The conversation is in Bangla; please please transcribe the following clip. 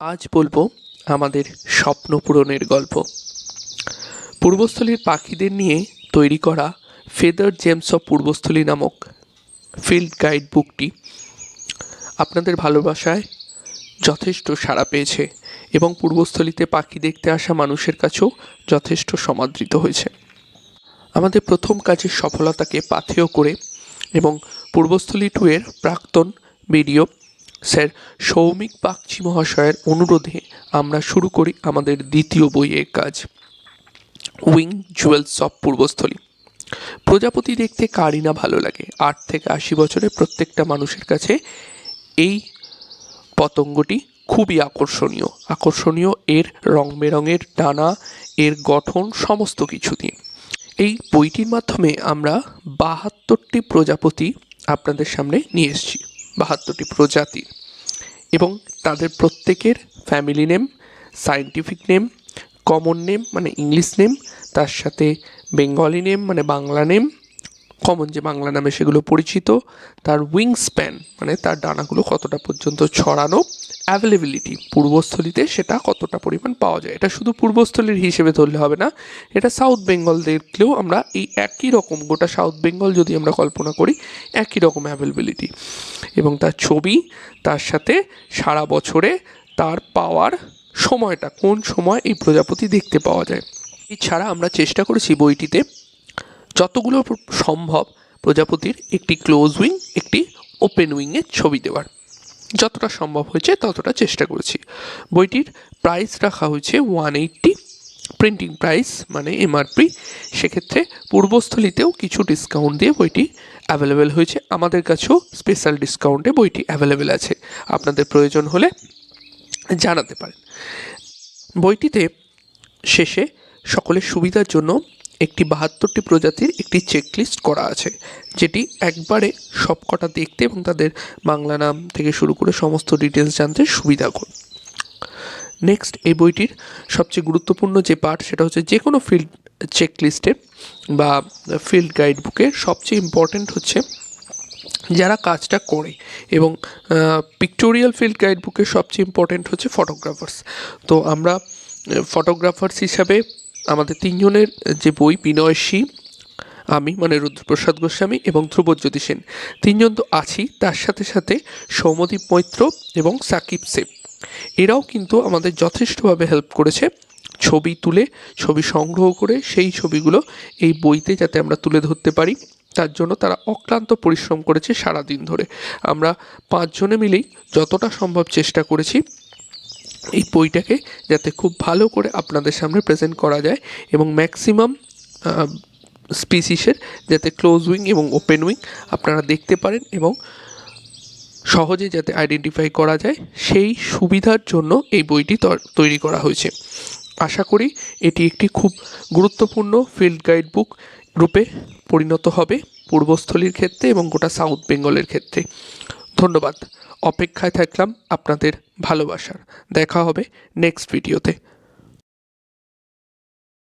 আজ বলব আমাদের স্বপ্ন পূরণের গল্প। পূর্বস্থলীর পাখিদের নিয়ে তৈরি করা ফেদার জেমস অফ পূর্বস্থলী নামক ফিল্ড গাইড বুকটি আপনাদের ভালোবাসায় যথেষ্ট সাড়া পেয়েছে এবং পূর্বস্থলীতে পাখি দেখতে আসা মানুষের কাছেও যথেষ্ট সমাদৃত হয়েছে। আমাদের প্রথম কাজের সফলতাকে পাথেয় করে এবং পূর্বস্থলী টু এর প্রাক্তন ভিডিও স্যার, সৌমিক বাগচি মহাশয়ের অনুরোধে আমরা শুরু করি আমাদের দ্বিতীয় বইয়ের কাজ। Wing jewels of Purbasthali. প্রজাপতি দেখতে কারই না ভালো লাগে। আট থেকে আশি বছরের প্রত্যেকটা মানুষের কাছে এই পতঙ্গটি খুবই আকর্ষণীয়। আকর্ষণীয় এর রং বেরঙের ডানা এর গঠন, সমস্ত কিছু দিয়ে এই বইটির মাধ্যমে আমরা বাহাত্তরটি প্রজাপতি আপনাদের সামনে নিয়ে এসেছি। বাহাত্তরটি প্রজাতির এবং তাদের প্রত্যেকের family name scientific name common name মানে ইংলিশ নেম তার সাথে বেঙ্গলি নেম মানে বাংলা নেম কমন যে বাংলা নামে সেগুলো পরিচিত, তার উইং স্প্যান মানে তার ডানাগুলো কতটা পর্যন্ত ছড়ানো অ্যাভেলেবিলিটি পূর্বস্থলীতে সেটা কতটা পরিমাণ পাওয়া যায়। এটা শুধু পূর্বস্থলীর হিসেবে ধরলে হবে না, এটা সাউথ বেঙ্গল দেখলেও আমরা এই একই রকম, গোটা সাউথ বেঙ্গল যদি আমরা কল্পনা করি, একই রকম অ্যাভেলেবিলিটি এবং তার ছবি, তার সাথে সারা বছরে তার পাওয়ার সময়টা, কোন সময় এই প্রজাপতি দেখতে পাওয়া যায়। এছাড়া আমরা চেষ্টা করেছি বইটিতে, যতগুলো সম্ভব প্রজাপতির একটি ক্লোজ উইং একটি ওপেন উইংয়ের ছবি দেওয়ার। যতটা সম্ভব হয়েছে ততটা চেষ্টা করেছি। বইটির প্রাইস রাখা হয়েছে ওয়ান এইট্টি প্রিন্টিং প্রাইস মানে এমআরপি সেক্ষেত্রে পূর্বস্থলীতেও কিছু ডিসকাউন্ট দিয়ে বইটি অ্যাভেলেবেল হয়েছে। আমাদের কাছেও স্পেশাল ডিসকাউন্টে বইটি অ্যাভেলেবেল আছে। আপনাদের প্রয়োজন হলে জানাতে পারেন। বইটিতে শেষে সকলের সুবিধার জন্য একটি বাহাত্তরটি প্রজাতির একটি চেকলিস্ট করা আছে, যেটি একবারে সবকটা দেখতে এবং তাদের বাংলা নাম থেকে শুরু করে সমস্ত ডিটেলস জানতে সুবিধা করে। নেক্সট এই বইটির সবচেয়ে গুরুত্বপূর্ণ যে পার্ট সেটা হচ্ছে যে কোনো ফিল্ড চেকলিস্টে বা ফিল্ড গাইড বুকে সবচেয়ে ইম্পর্ট্যান্ট হচ্ছে যারা কাজটা করে এবং পিকটোরিয়াল ফিল্ড গাইড বুকে সবচেয়ে ইম্পর্ট্যান্ট হচ্ছে ফটোগ্রাফার্স তো আমরা ফটোগ্রাফার্স হিসাবে আমাদের তিনজনের যে বই বিনয়সী আমি মানে রুদ্রপ্রসাদ গোস্বামী এবং ধ্রুবজ্যোতি সেন। তিনজন তো আছি, তার সাথে সাথে সৌমদীপ মৈত্র এবং সাকিব সেব এরাও কিন্তু আমাদের যথেষ্টভাবে হেল্প করেছে। ছবি তুলে, ছবি সংগ্রহ করে সেই ছবিগুলো এই বইতে যাতে আমরা তুলে ধরতে পারি। তার জন্য তারা অক্লান্ত পরিশ্রম করেছে সারা দিন ধরে। আমরা পাঁচজনে মিলেই যতটা সম্ভব চেষ্টা করেছি। এই বইটাকে যাতে খুব ভালো করে আপনাদের সামনে প্রেজেন্ট করা যায় এবং ম্যাক্সিমাম স্পিসিসের যাতে ক্লোজ উইং এবং ওপেন উইং আপনারা দেখতে পারেন এবং সহজে যাতে আইডেন্টিফাই করা যায় সেই সুবিধার জন্য এই বইটি তর- করা হয়েছে। আশা করি এটি একটি খুব গুরুত্বপূর্ণ ফিল্ড গাইড বুক রূপে পরিণত হবে পূর্বস্থলীর ক্ষেত্রে এবং গোটা সাউথ বেঙ্গলের ক্ষেত্রে। ধন্যবাদ। অপেক্ষায় থাকলাম আপনাদের ভালোবাসার। দেখা হবে নেক্সট ভিডিওতে